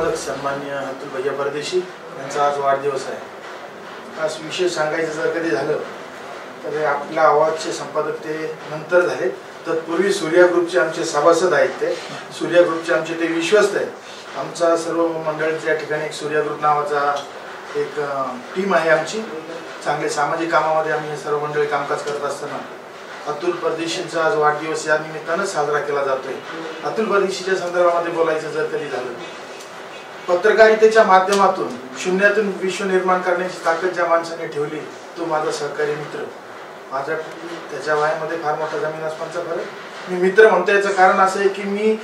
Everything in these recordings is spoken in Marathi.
संपादक सन्मान्य अतुल भैया परदेशी यांचा आज वाढदिवस आहे. आज विशेष सांगायचं जर कधी झालं तर आपल्या आवाजचे संपादक ते नंतर झाले. तत्पूर्वी सूर्या ग्रुपचे आमचे सभासद आहेत ते. सूर्या ग्रुपचे आमचे ते विश्वस्त आहेत. आमचा सर्व मंडळीच्या ठिकाणी एक सूर्या ग्रुप नावाचा एक टीम आहे आमची. चांगले सामाजिक कामामध्ये आम्ही सर्व मंडळी कामकाज करत असताना अतुल परदेशींचा आज वाढदिवस या निमित्तानं साजरा केला जातोय. अतुल परदेशीच्या संदर्भामध्ये बोलायचं जर कधी झालं पत्रकारितेच्या माध्यमातून शून्यातून विश्व निर्माण करण्याची ताकद ज्या माणसाने ठेवली तो माझा सहकारी मित्र. माझ्या त्याच्या वयामध्ये फार मोठा जमीन आसमानचा फरक. मी मित्र म्हणतो याचं कारण असं आहे की मी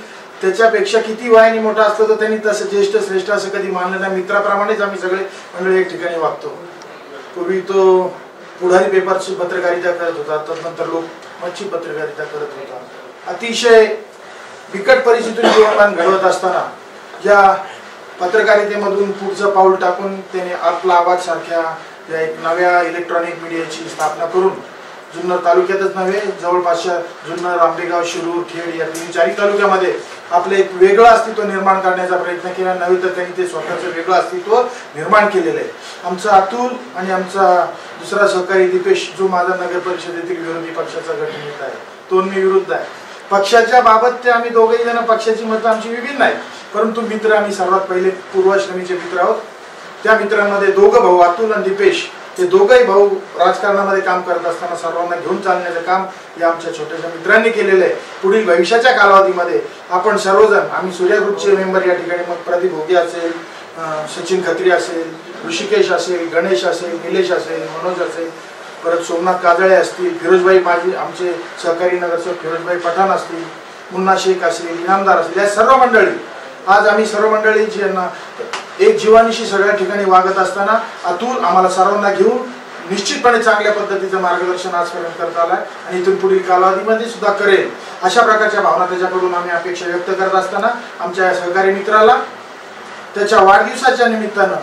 त्याच्यापेक्षा किती वयाने मोठा असतो तर त्यांनी तसं ज्येष्ठ श्रेष्ठ असं कधी मानलं नाही. मित्राप्रमाणेच आम्ही सगळे मंडळी एक ठिकाणी वागतो. पूर्वी तो पुढारी पेपरची पत्रकारिता करत होता तदनंतर लोक मच्छी पत्रकारिता करत होता. अतिशय बिकट परिस्थितीतून जीवनमान घडवत असताना ज्या पत्रकारितेमधून पुढचं पाऊल टाकून त्याने आपला आवाज सारख्या या एक नव्या इलेक्ट्रॉनिक मीडियाची स्थापना करून जुन्नर तालुक्यातच नव्हे जवळपासच्या जुन्नर आंबेगाव शिरूर खेड या तीन चारही तालुक्यामध्ये आपलं एक वेगळं अस्तित्व निर्माण करण्याचा प्रयत्न केला. नव्हे तर त्यांनी ते स्वतःचं वेगळं अस्तित्व निर्माण केलेलं आहे. आमचा अतुल आणि आमचा दुसरा सहकारी दीपेश जो माझा नगर परिषदेतील विरोधी पक्षाचा गटनेता आहे तो मी विरुद्ध आहे. पक्षाच्या बाबत ते आम्ही दोघेही जण पक्षाची मतं आमची विभिन्न आहेत. परंतु मित्र आम्ही सर्वात पहिले पूर्वाश्रमीचे मित्र आहोत. त्या मित्रांमध्ये दोघं भाऊ अतुल आणि दीपेश ते दोघंही भाऊ राजकारणामध्ये काम करत असताना सर्वांना घेऊन चालण्याचं काम या आमच्या छोट्याशा मित्रांनी केलेलं आहे. पुढील भविष्याच्या कालावधीमध्ये आपण सर्वजण आम्ही सूर्या ग्रुपचे मेंबर या ठिकाणी मग प्रदीप भोगे असेल सचिन खत्री असेल ऋषिकेश असेल गणेश असेल निलेश असेल मनोज असेल परत सोमनाथ काजळे असतील फिरोजबाई माझी आमचे सहकारी नगरसेवक फिरोजबाई पठाण असतील मुन्ना शेख असतील इनामदार असतील या सर्व मंडळी आज आम्ही सर्व मंडळी यांना एक जीवानीशी सगळ्या ठिकाणी वागत असताना अतुल आम्हाला सर्वांना घेऊन निश्चितपणे चांगल्या पद्धतीचं मार्गदर्शन आजपर्यंत करता आलं आणि इथून पुढील कालावधीमध्ये सुद्धा करेल. अशा प्रकारच्या भावना त्याच्याकडून आम्ही अपेक्षा व्यक्त करत असताना आमच्या सहकारी मित्राला त्याच्या वाढदिवसाच्या निमित्तानं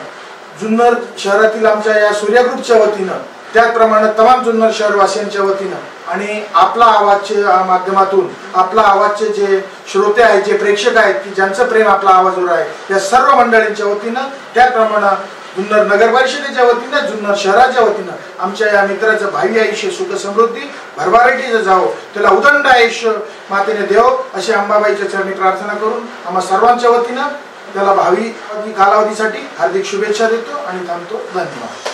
जुन्नर शहरातील आमच्या या सूर्या ग्रुपच्या वतीनं त्याचप्रमाणे तमाम जुन्नर शहरवासियांच्या वतीनं आणि आपला आवाजच्या माध्यमातून आपला आवाजचे जे श्रोते आहेत जे प्रेक्षक आहेत की ज्यांचं प्रेम आपला आवाजवर आहे या सर्व मंडळींच्या वतीनं त्याचप्रमाणे जुन्नर नगर परिषदेच्या वतीनं जुन्नर शहराच्या वतीनं आमच्या या मित्राचं भावी आयुष्य सुख समृद्धी भरभराटीचं जावं त्याला उदंड आयुष्य मातेने देव अशी अंबाबाईच्या चरणी प्रार्थना करून आम्हा सर्वांच्या वतीनं त्याला भावी कालावधीसाठी हार्दिक शुभेच्छा देतो आणि थांबतो. धन्यवाद.